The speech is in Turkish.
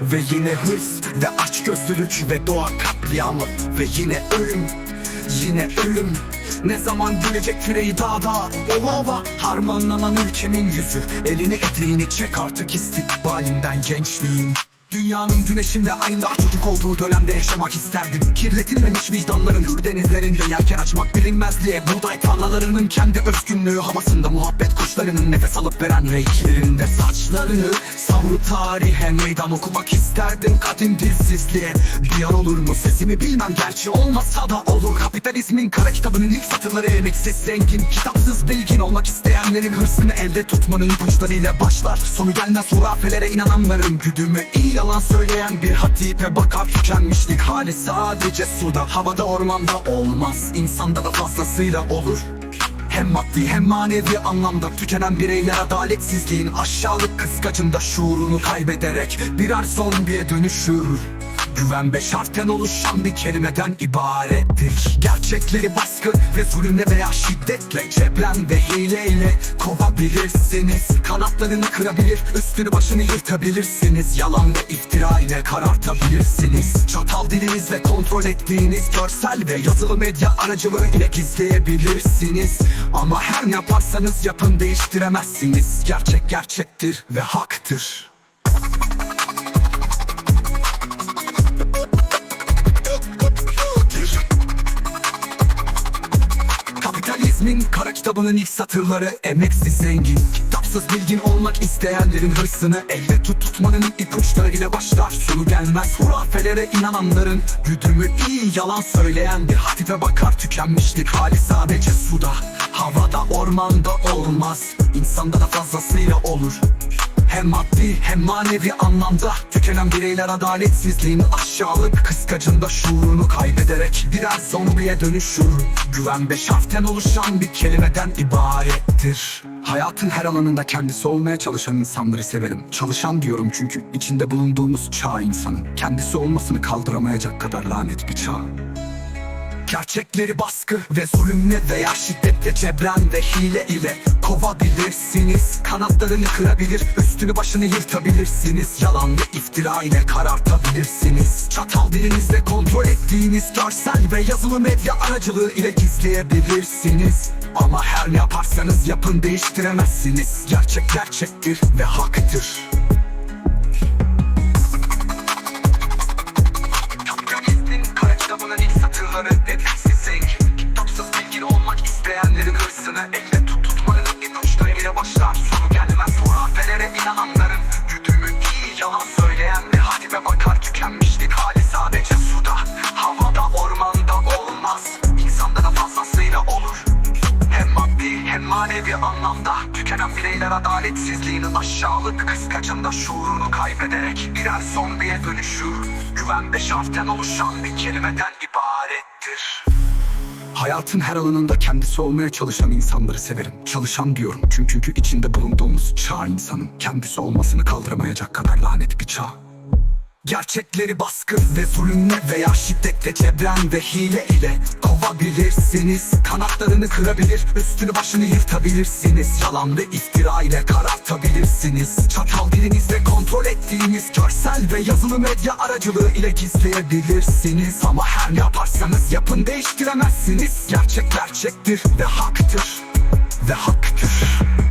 Ve yine hırs ve açgözlülük ve doğa katliamı. Ve yine ölüm Yine ölüm. Ne zaman gülecek küreyi dağda Ova ova harmanlanan ülkemin yüzü. Elini eteğini çek artık istikbalinden gençliğin. Dünyanın güneşinde aynı çocuk olduğu dönemde yaşamak isterdim. Kirletilmemiş vicdanların hür denizlerinde yelken açmak bilinmezliğe. Buğday tarlalarının kendi özgünlüğü havasında Muhabbet kuşlarının nefes alıp veren renklerinde Saçlarını savru tarihe meydan okumak isterdim Kadim dilsizliğe. Bir yer olur mu sesimi bilmem Gerçi olmasa da olur. Kapitalizmin kara kitabının ilk satırları emeksiz zengin Kitapsız bilgin olmak isteyenlerin hırsını elde tutmanın ipuçlarıyla başlar. Sonu gelmez hurafelere inananların güdümü iyi yalan söyleyen bir hatipe bakar. Tükenmişlik hali sadece suda Havada ormanda olmaz. İnsanda da fazlasıyla olur hem maddi hem manevi anlamda tükenen bireyler adaletsizliğin aşağılık kıskacında şuurunu kaybederek birer zombiye dönüşür. Güven beş harften oluşan bir kelimeden ibarettir. Gerçekleri baskı ve zulümle veya şiddetle Ceplen ve hileyle kovabilirsiniz. Kanatlarını kırabilir, üstünü başını yırtabilirsiniz. Yalan ve iftira ile karartabilirsiniz. Çatal dilinizle kontrol ettiğiniz görsel ve yazılı medya aracılığı ile gizleyebilirsiniz. Ama her ne yaparsanız yapın değiştiremezsiniz. Gerçek gerçektir ve haktır kitabının ilk satırları emeksiz zengin. Kitapsız bilgin olmak isteyenlerin hırsını elde tut tutmanın ipuçları ile başlar. Sonu gelmez hurafelere inananların. Güdümü iyi yalan söyleyen bir hatife bakar. Tükenmişlik hali sadece suda Havada ormanda olmaz. İnsanda da fazlasıyla olur hem maddi hem manevi anlamda Tükenen bireyler adaletsizliğin aşağılık kıskacında şuurunu kaybederek Birer zombiye dönüşür. Güven beş harften oluşan bir kelimeden ibarettir. Hayatın her alanında kendisi olmaya çalışan insanları severim. Çalışan diyorum çünkü içinde bulunduğumuz çağ insanı. Kendisi olmasını kaldıramayacak kadar lanet bir çağ Gerçekleri baskı ve zulümle veya şiddetle cebren ve hile ile kovabilirsiniz. Kanatlarını kırabilir, üstünü başını yırtabilirsiniz. Yalan ve iftira ile karartabilirsiniz. Çatal dilinizle kontrol ettiğiniz görsel ve yazılı medya aracılığı ile gizleyebilirsiniz. Ama her ne yaparsanız yapın değiştiremezsiniz. Gerçek gerçektir ve haktır Kitapsız bilgin olmak isteyenlerin hırsını elde tut tutmanın ipuçlarıyla başlar. Sonu gelmez hurafelere inananların güdümü iyi yalan söyleyen halife bakar tükenmişlik hali sadece suda Havada ormanda olmaz. İnsanda da fazlasıyla olur. Hem maddi hem manevi anlamda tükenen bireyler adaletsizliğinin aşağılık kıskacında şuurunu kaybederek birer zombiye dönüşür. Güven beş harften oluşan bir kelimeden ibarettir. Hayatın her alanında kendisi olmaya çalışan insanları severim. Çalışan diyorum çünkü içinde bulunduğumuz çağ insanın kendisi olmasını kaldıramayacak kadar lanet bir çağ. Gerçekleri baskı ve zulümle veya şiddetle cebren ve hile ile kovabilirsiniz. Kanatlarını kırabilir, üstünü başını yırtabilirsiniz. Yalan ve iftira ile karartabilirsiniz. Çatal dilinizle kontrol ettiğiniz görsel ve yazılı medya aracılığı ile gizleyebilirsiniz. Ama her ne yaparsanız yapın değiştiremezsiniz. Gerçek gerçektir ve haktır Ve haktır